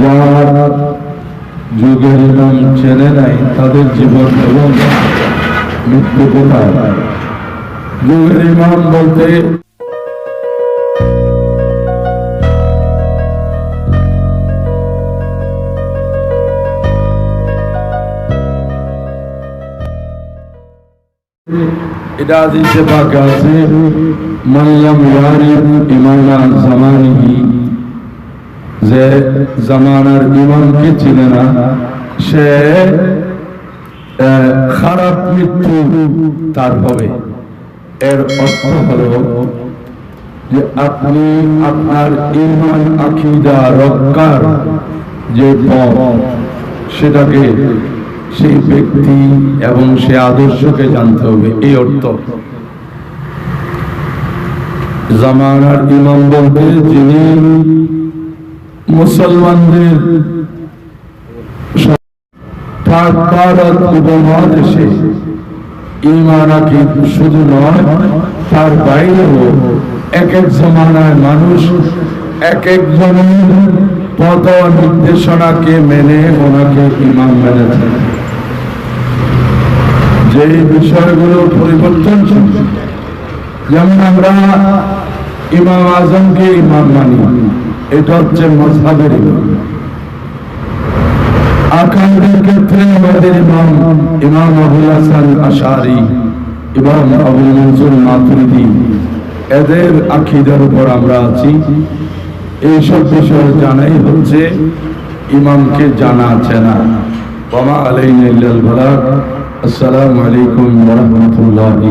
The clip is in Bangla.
যারা যুগের ইমাম চেনে নাই, তাদের জীবন এবং মৃত্যু কোথায়? যুগের ইমাম বলতে এটা হাদিসে পাক আছে মাল্লাম ইয়ারিফ ইমামা জামানিহি যে জামানার ইমামকে চিনে না? সে খারাপ মৃত্যু তার হবে। এর অর্থ হলো যে আপনি আপনার ইমান, আকিদা রক্ষার যে সেটাকে সেই ব্যক্তি এবং সে আদর্শকে জানতে হবে। এই অর্থ। জামানার ইমাম বলতে যিনি মুসলমানদের ভারত উপমহাদেশে ইমান শুধু নয়, তার বাইরেও এক এক জমানায় মানুষ এক একজনের পদ নির্দেশনাকে মেনে ওনাকে ইমাম মেনেছে যে বিষয়গুলো পরিবর্তনশীল যেমন আমরা ইমাম আজমকে ইমাম মানি এটা হচ্ছে মজহাবের ইমাম। ক্ষেত্রে আমাদের ইমাম ইমাম আবুল হাসান আশারি ইমাম আবুল মনসুর এদের আকিদার উপর আমরা আছি। এইসব বিষয় জানাই হচ্ছে, ইমামকে জানা চেনা বাবা আলাইন আসসালামু আলাইকুম রাহমাতুল্লাহি